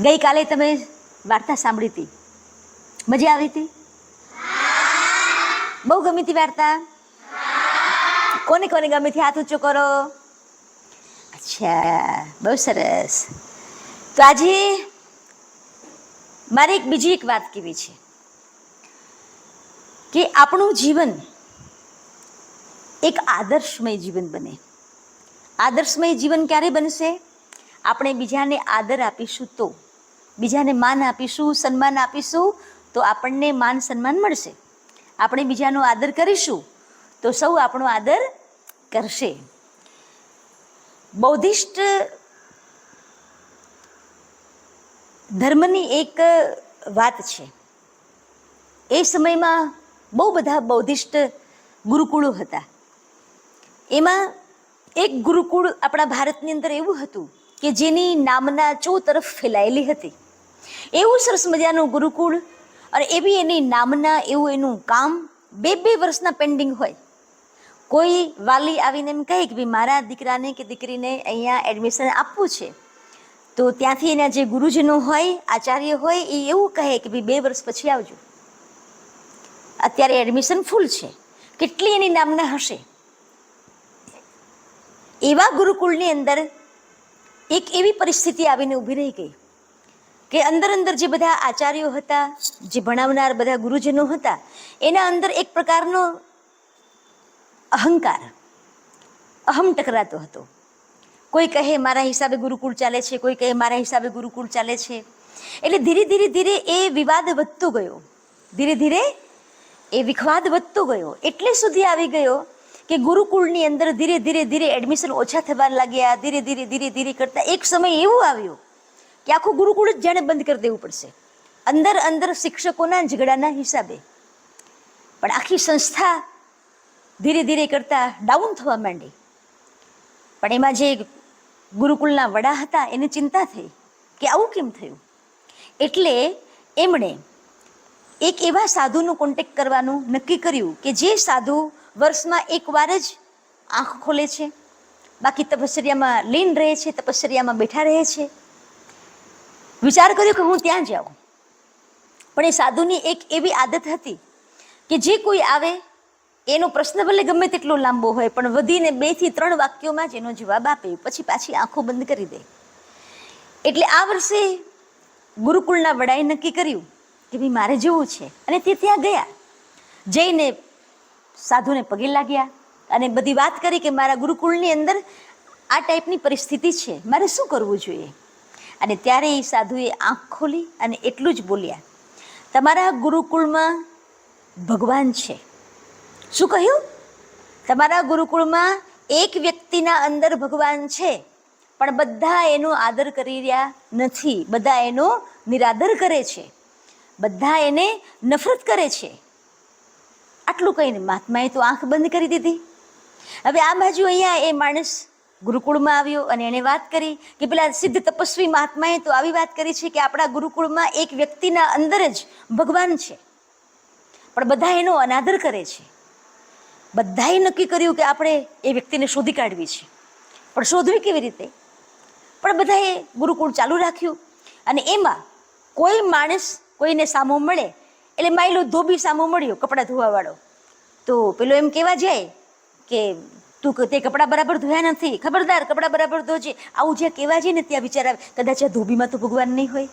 ગઈકાલે તમે વાર્તા સાંભળી હતી. મજા આવી હતી? બહુ ગમી હતી વાર્તા? કોને કોને ગમી હતી? હાથ ઊંચો કરો. અચ્છા, બહુ સરસ. તો આજે મારે એક બીજી એક વાત કેવી છે? કે આપણું જીવન એક આદર્શમય જીવન બને. આદર્શમય જીવન ક્યારે બનશે? આપણે બીજાને આદર આપીશું તો. બીજાને માન આપીશું, સન્માન આપીશું, તો આપણને માન સન્માન મળશે. આપણે બીજાનો આદર કરીશું, તો સૌ આપણો આદર કરશે. બૌદ્ધિસ્ટ ધર્મની એક વાત છે. એ સમયમાં બહુ બધા બૌદ્ધિસ્ટ ગુરુકુળો હતા. એમાં એક ગુરુકુળ આપણા ભારતની અંદર એવું હતું કે જેની નામના ચો તરફ ફેલાયેલી હતી. એવું સરસ મજાનું ગુરુકુળ અને એવી એની નામના એવું એનું કામ બે બે વર્ષના પેન્ડિંગ હોય. કોઈ વાલી આવીને એમ કહે કે ભાઈ મારા દીકરાને કે દીકરીને અહીંયા એડમિશન આપવું છે. તો ત્યાંથી એના જે ગુરુજનો હોય, આચાર્ય હોય, એ એવું કહે કે ભાઈ બે વર્ષ પછી આવજો. અત્યારે એડમિશન ફૂલ છે. કેટલી એની નામના હશે? એવા ગુરુકુળની અંદર એક એવી પરિસ્થિતિ આવીને ઊભી રહી ગઈ. કે અંદર અંદર જે બધા આચાર્યો હતા, જે ભણાવનાર બધા ગુરુજનો હતા, એના અંદર એક પ્રકારનો અહંકાર, અહમ ટકરાતો હતો. કોઈ કહે, મારા હિસાબે ગુરુકુળ ચાલે છે, કોઈ કહે, મારા હિસાબે ગુરુકુળ ચાલે છે. એટલે ધીરે ધીરે ધીરે એ વિવાદ વધતો ગયો. ધીરે ધીરે એ વિખવાદ વધતો ગયો. એટલે સુધી આવી ગયો કે ગુરુકુળની અંદર ધીરે ધીરે ધીરે એડમિશન ઓછા થવા લાગ્યા, ધીરે ધીરે ધીરે ધીરે કરતા એક સમય એવો આવ્યો કે આખું ગુરુકુળ જ જાણે બંધ કરી દેવું પડશે. અંદર અંદર શિક્ષકોના ઝઘડાના હિસાબે. પણ આખી સંસ્થા ધીરે ધીરે કરતાં ડાઉન થવા માંડી. પણ એમાં જે ગુરુકુળના વડા હતા, એને ચિંતા થઈ કે આવું કેમ થયું? એટલે એમણે એક એવા સાધુનું કોન્ટેક્ટ કરવાનું નક્કી કર્યું કે જે સાધુ વર્ષમાં એકવાર જ આંખ ખોલે છે, બાકી તપશ્ચર્યામાં લીન રહે છે તપશ્ચર્યામાં બેઠા રહે છે. વિચાર કર્યો કે હું ત્યાં જાઉં પણ એ સાધુની એક એવી આદત હતી કે જે કોઈ આવે, એનો પ્રશ્ન ભલે ગમે તેટલો લાંબો હોય, પણ વધીને બેથી ત્રણ વાક્યોમાં જ એનો જવાબ આપે, પછી પાછી આંખો બંધ કરી દે. એટલે આ વર્ષે ગુરુકુળના વડાએ નક્કી કર્યું કે ભાઈ મારે જવું છે. અને તે ત્યાં ગયા. જઈને સાધુને પગે લાગ્યા અને બધી વાત કરી કે મારા ગુરુકુળની અંદર આ ટાઈપની પરિસ્થિતિ છે. મારે શું કરવું જોઈએ? અને ત્યારે એ સાધુએ આંખ ખોલી અને એટલું જ બોલ્યા, તમારા ગુરુકુળમાં ભગવાન છે. શું કહ્યું? તમારા ગુરુકુળમાં એક વ્યક્તિના અંદર ભગવાન છે, પણ બધા એનો આદર કરી રહ્યા નથી, બધા એનો નિરાદર કરે છે, બધા એને નફરત કરે છે. આટલું કહીને મહાત્માએ તો આંખ બંધ કરી દીધી. હવે આ બાજુ અહીંયા એ માણસ ગુરુકુળમાં આવ્યો અને એણે વાત કરી કે પેલા સિદ્ધ તપસ્વી મહાત્માએ તો આવી વાત કરી છે કે આપણા ગુરુકુળમાં એક વ્યક્તિના અંદર જ ભગવાન છે. પણ બધા એનો અનાદર કરે છે. બધાએ નક્કી કર્યું કે આપણે એ વ્યક્તિને શોધી કાઢવી છે. પણ શોધવી કેવી રીતે? પણ બધાએ ગુરુકુળ ચાલુ રાખ્યું અને એમાં કોઈ માણસ કોઈને સામો મળે, એટલે માયલો ધોબી સામો મળ્યો કપડાં ધોવાવાળો. તો પેલો એમ કહેવા જાય કે તું તે કપડાં બરાબર ધોયા નથી. ખબરદાર, કપડાં બરાબર ધોજે. આવું જ્યાં કહેવા જાય ને, ત્યાં વિચાર આવે. કદાચ આ ધોબીમાં તો ભગવાન નહીં હોય.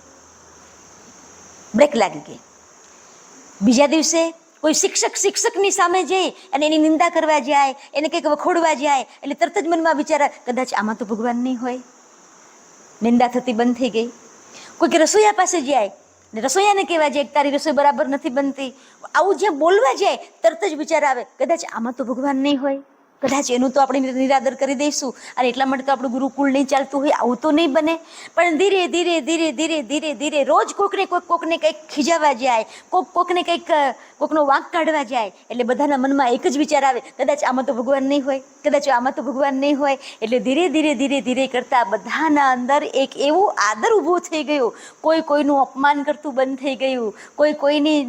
બ્રેક લાગી ગઈ. બીજા દિવસે કોઈ શિક્ષક શિક્ષકની સામે જઈ અને એની નિંદા કરવા જાય, એને કંઈક વખોડવા જાય, એટલે તરત જ મનમાં વિચાર કદાચ આમાં તો ભગવાન નહીં હોય. નિંદા થતી બંધ થઈ ગઈ. કોઈક રસોઈયા પાસે જાય ને રસોઈયાને કહેવા જાય તારી રસોઈ બરાબર નથી બનતી. આવું જ્યાં બોલવા જાય, તરત જ વિચાર આવે, કદાચ આમાં તો ભગવાન નહીં હોય. કદાચ એનું તો આપણે નિરાદર કરી દઈશું. અને એટલા માટે તો આપણું ગુરુકુળ નહીં ચાલતું હોય, આવું તો નહીં બને. પણ ધીરે ધીરે ધીરે ધીરે ધીરે ધીરે રોજ કોકને કોઈક કોકને કંઈક ખીજાવા જાય, કોક, કોકને કંઈક કોકનો વાંક કાઢવા જાય, એટલે બધાના મનમાં એક જ વિચાર આવે, કદાચ આમાં તો ભગવાન નહીં હોય, કદાચ આમાં તો ભગવાન નહીં હોય. એટલે ધીરે ધીરે ધીરે ધીરે કરતાં બધાના અંદર એક એવું આદર ઊભો થઈ ગયો. કોઈ કોઈનું અપમાન કરતું બંધ થઈ ગયું, કોઈ કોઈની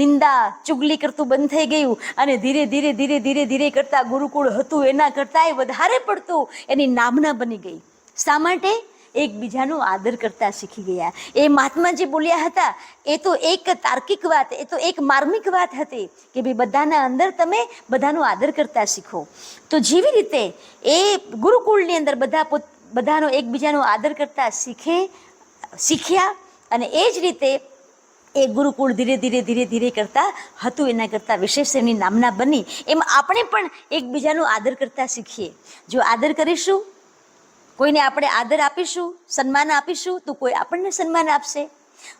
નિંદા, ચુગલી કરતું બંધ થઈ ગયું. અને ધીરે ધીરે ધીરે ધીરે ધીરે કરતાં ગુરુકુળ હતું, એના કરતાંય વધારે પડતું એની નામના બની ગઈ. શા માટે? એકબીજાનો આદર કરતા શીખી ગયા. એ મહાત્મા જે બોલ્યા હતા, એ તો એક તાર્કિક વાત, એ તો એક માર્મિક વાત હતી કે ભાઈ બધાના અંદર તમે બધાનો આદર કરતા શીખો. તો જેવી રીતે એ ગુરુકુળની અંદર બધા પોત, બધાનો એકબીજાનો આદર કરતા શીખે, શીખ્યા અને એ જ રીતે એ ગુરુકુળ ધીરે ધીરે ધીરે ધીરે કરતાં હતું, એના કરતાં વિશેષ એની નામના બની. એમ આપણે પણ એકબીજાનું આદર કરતાં શીખીએ. જો આદર કરીશું, કોઈને આપણે આદર આપીશું, સન્માન આપીશું, તો કોઈ આપણને સન્માન આપશે.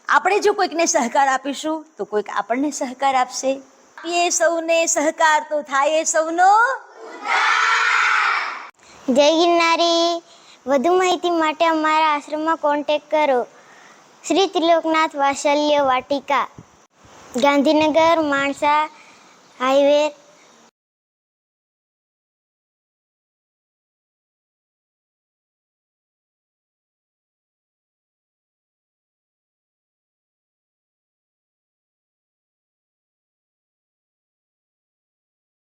આપણે જો કોઈકને સહકાર આપીશું, તો કોઈક આપણને સહકાર આપશે. આપીએ સૌને સહકાર તો થાય સૌનો જય ગિરનારી. વધુ માહિતી માટે અમારા આશ્રમમાં કોન્ટેક્ટ કરો. श्री त्रिलोकनाथ वाशल्य वाटिका गांधीनगर माणसा हायवे